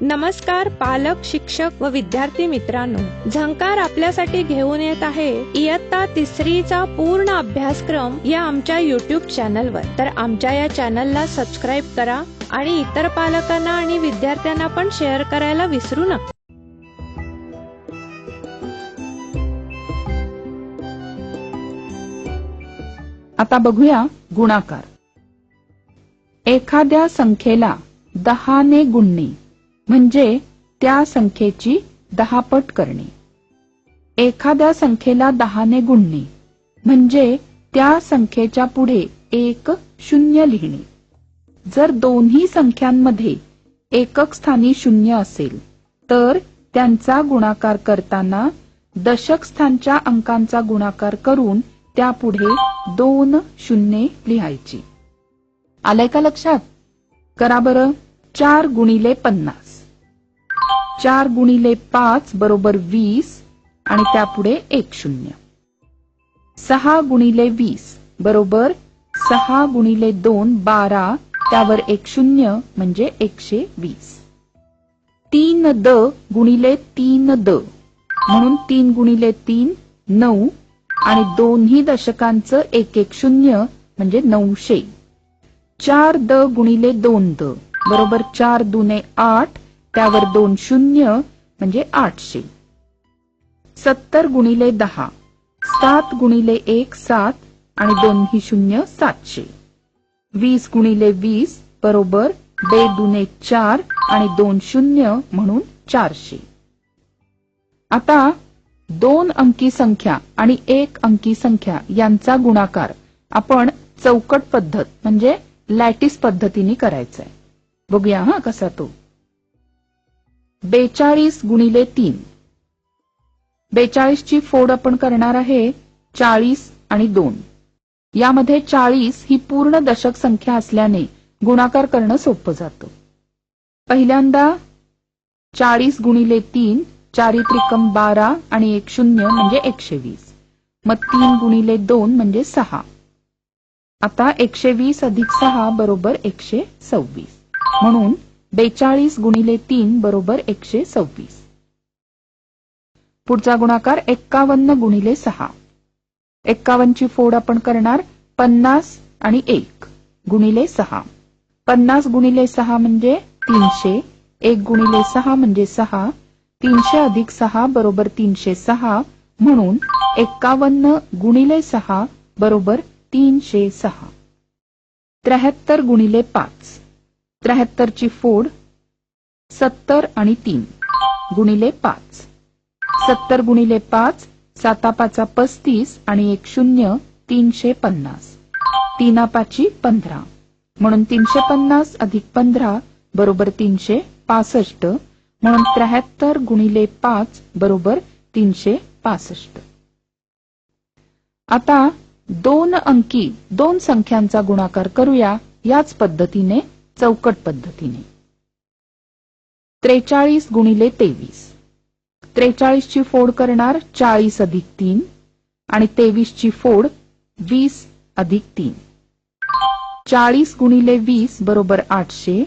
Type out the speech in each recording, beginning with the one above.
नमस्कार पालक शिक्षक व विद्यार्थी मित्रांनो. झंकार आपल्यासाठी घेऊन येत आहे इयत्ता तिसरीचा पूर्ण अभ्यासक्रम या आमच्या युट्यूब चॅनलवर तर आमच्या या चॅनलला सबस्क्राईब करा आणि इतर पालकांना आणि विद्यार्थ्यांना पण शेअर करायला विसरू नका. आता बघूया गुणाकार. एखाद्या संख्येला दहाने गुणणे. म्हणजे त्या संख्येची दहापट करणे. एखाद्या संख्येला दहाने गुणणे म्हणजे त्या संख्येच्या पुढे एक शून्य लिहिणे. जर दोन्ही संख्यांमध्ये एकक स्थानी शून्य असेल तर त्यांचा गुणाकार करताना दशक स्थानच्या अंकांचा गुणाकार करून त्यापुढे दोन शून्य लिहायची. आलंय का लक्षात? करा बरं. चार गुणिले पन्नास. चार गुणिले पाच बरोबर वीस आणि त्यापुढे एक शून्य. सहा गुणिले वीस बरोबर सहा गुणिले दोन बारा त्यावर एक शून्य म्हणजे एकशे वीस. तीन द गुणिले तीन द म्हणून तीन गुणिले तीन नऊ आणि दोन्ही दशकांचं एक एक शून्य म्हणजे नऊशे. चार द गुणिले दोन द बरोबर चार दुने आठ त्यावर दोन शून्य म्हणजे आठशे. सत्तर गुणिले दहा सात गुणिले एक सात आणि दोन्ही शून्य सातशे. वीस गुणिले वीस बरोबर बे दुने चार आणि दोन शून्य म्हणून चारशे. आता दोन अंकी संख्या आणि एक अंकी संख्या यांचा गुणाकार आपण चौकट पद्धत म्हणजे लॅटिस पद्धतीने करायचा आहे बघूया हा कसा तो. बेचाळीस गुणिले तीन. बेचाळीसची फोड आपण करणार आहे चाळीस आणि दोन. यामध्ये चाळीस ही पूर्ण दशक संख्या असल्याने गुणाकार करणं सोपं जातं. पहिल्यांदा चाळीस गुणिले तीन चारी त्रिकम बारा आणि एक शून्य म्हणजे एकशे वीस मग तीन गुणिले दोन म्हणजे सहा. आता एकशे वीस अधिक सहा बरोबर एकशे सव्वीस. म्हणून बेचाळीस गुणिले तीन बरोबर एकशे सव्वीस. पुढचा गुणाकार एक्कावन्न गुणिले सहा. एक्कावन्नची फोड आपण करणार पन्नास आणि एक गुणिले सहा. पन्नास गुणिले सहा म्हणजे तीनशे एक गुणिले सहा म्हणजे सहा तीनशे अधिक सहा बरोबर तीनशे सहा म्हणून एक्कावन्न गुणिले सहा बरोबर तीनशे सहा. त्र्याहत्तर गुणिले पाच. त्र्याहत्तरची फोड सत्तर आणि तीन गुणिले पाच. सत्तर गुणिले पाच सातापाचा पस्तीस आणि एक शून्य तीनशे पन्नास. तीनापाची पंधरा. म्हणून तीनशे पन्नास अधिक पंधरा बरोबर तीनशे पासष्ट. म्हणून त्र्याहत्तर गुणिले पाच बरोबर तीनशे पासष्ट. आता दोन अंकी दोन संख्यांचा गुणाकार करूया याच पद्धतीने चौकट पद्धतीने. त्रेचाळीस गुणिले तेवीस. त्रेचाळीसची फोड करणार चाळीस अधिक तीन आणि तेवीसची फोड वीस अधिक तीन. चाळीस गुणिले वीस बरोबर आठशे.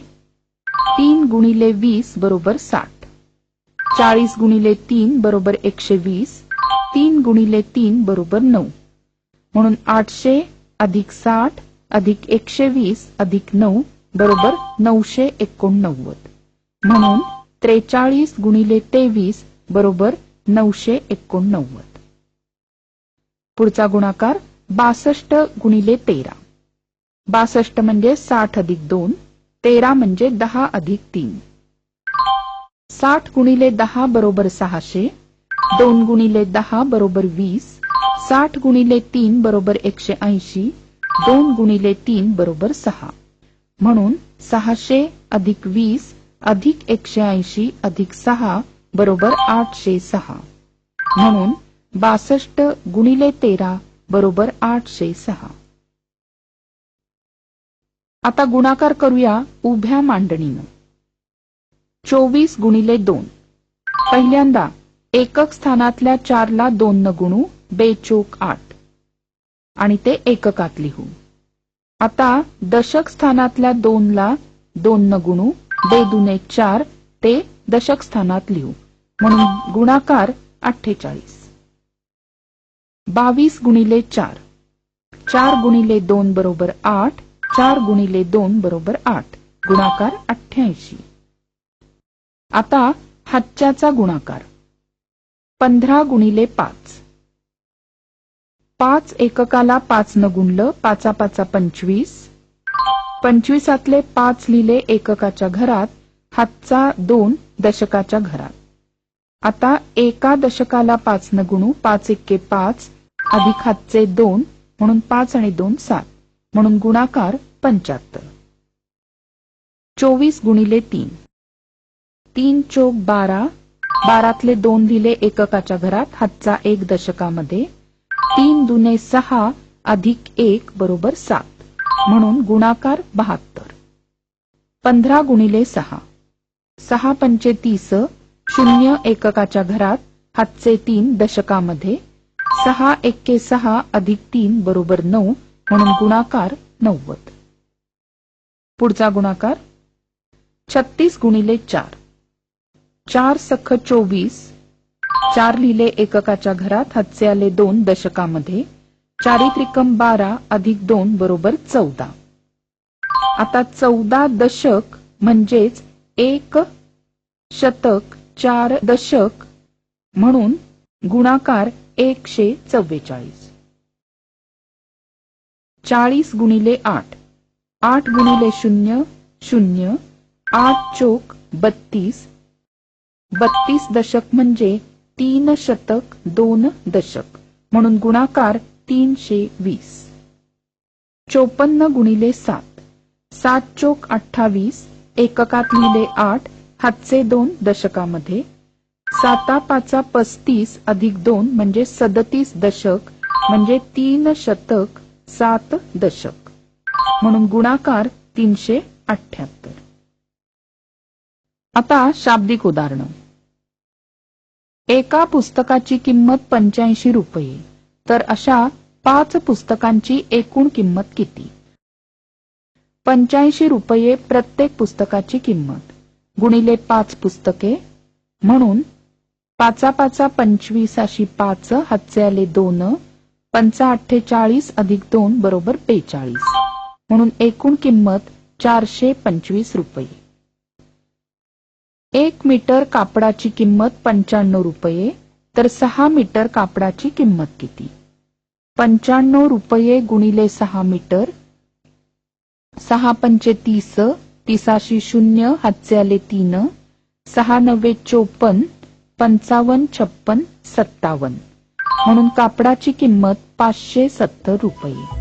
तीन गुणिले वीस बरोबर साठ. चाळीस गुणिले तीन बरोबर एकशे वीस. तीन गुणिले तीन बरोबर नऊ. म्हणून आठशे अधिक साठ अधिक एकशे वीस अधिक नऊ बरोबर नऊशे एकोणनव्वद. म्हणून त्रेचाळीस गुणिले तेवीस बरोबर नऊशे एकोणनव्वद. पुढचा गुणाकार बासष्ट गुणिले तेरा. बासष्ट म्हणजे साठ अधिक दोन तेरा म्हणजे दहा अधिक तीन. साठ गुणिले दहा बरोबर सहाशे दोन गुणिले दहा बरोबर वीस साठ गुणिले तीन बरोबर एकशे ऐंशी दोन गुणिले तीन बरोबर सहा. म्हणून सहाशे अधिक वीस अधिक एकशे ऐंशी अधिक सहा बरोबर आठशे सहा. म्हणून बासष्ट गुणिले तेरा बरोबर आठशे सहा. आता गुणाकार करूया उभ्या मांडणीनं. चोवीस गुणिले दोन. पहिल्यांदा एकक स्थानातल्या चारला दोन न गुणू बेचोक आठ. आणि ते एककात लिहू. आता दशक स्थानातल्या दोनला दोन न गुणू दे दुने चार ते दशक स्थानात लिहू. म्हणून गुणाकार अठ्ठेचाळीस. बावीस गुणिले चार. चार गुणिले दोन बरोबर आठ चार गुणिले दोन बरोबर आठ. गुणाकार अठ्ठ्याऐंशी. आता हातच्याचा गुणाकार. पंधरा गुणिले पाच. पाच एककाला पाच न गुणलं पाचा पाचा पंचवीस. पंचवीसातले पाच लिहिले एककाच्या घरात हातचा दोन दशकाच्या घरात. आता एका दशकाला पाच न गुणू पाच एक्के पाच अधिक हातचे दोन म्हणून पाच आणि दोन सात म्हणून गुणाकार पंच्याहत्तर. चोवीस गुणिले तीन. तीन चोक बारा. बारातले दोन लिहिले एककाच्या घरात हातचा एक दशकामध्ये तीन दुने सहा अधिक एक बरोबर सात. म्हणून गुणाकार बहात्तर. पंधरा गुणिले सहा. सहा पंचे तीस शून्य एककाच्या घरात हातचे तीन दशकामध्ये सहा एके सहा अधिक तीन बरोबर नऊ म्हणून गुणाकार नव्वद. पुढचा गुणाकार छत्तीस गुणिले चार. चार सख चोवीस चार लिहिले एककाच्या घरात हातचे आले दोन दशकामध्ये. चारित्रिकम बारा अधिक दोन बरोबर चौदा. आता चौदा दशक म्हणजेच एक शतक चार दशक म्हणून गुणाकार एकशे चव्वेचाळीस. चाळीस गुणिले आठ. आठ गुणिले शून्य शून्य आठ चोक बत्तीस. बत्तीस दशक म्हणजे तीन शतक दोन दशक. म्हणून गुणाकार तीनशे वीस. चोपन्न गुणिले सात. सात चोक अठ्ठावीस एककात लिहिले आठ हातचे दोन दशकामध्ये. साता पाचा पस्तीस अधिक दोन म्हणजे सदतीस दशक म्हणजे तीन शतक सात दशक. म्हणून गुणाकार तीनशे अठ्याहत्तर आता शाब्दिक उदाहरणं. एका पुस्तकाची किंमत पंच्याऐंशी रुपये. तर अशा पाच पुस्तकांची एकूण किंमत किती? पंच्याऐंशी रुपये प्रत्येक पुस्तकाची किंमत. गुणिले पाच पुस्तके. म्हणून पाचा पाचा पंचवीस अशी पाच हातचे आले दोन पंचा अठ्ठेचाळीस अधिक दोन बरोबर बेचाळीस. म्हणून एकूण किंमत चारशे पंचवीस रुपये. एक मीटर कापडाची किंमत पंच्याण्णव रुपये तर सहा मीटर कापडाची किंमत किती? पंच्याण्णव रुपये गुणिले सहा मीटर सहा पंचे तीस तीसाशी शून्य हातचे आले तीन सहा नव्वे चोपन्न पंचावन्न छप्पन सत्तावन्न. म्हणून कापडाची किंमत पाचशे सत्तर रुपये.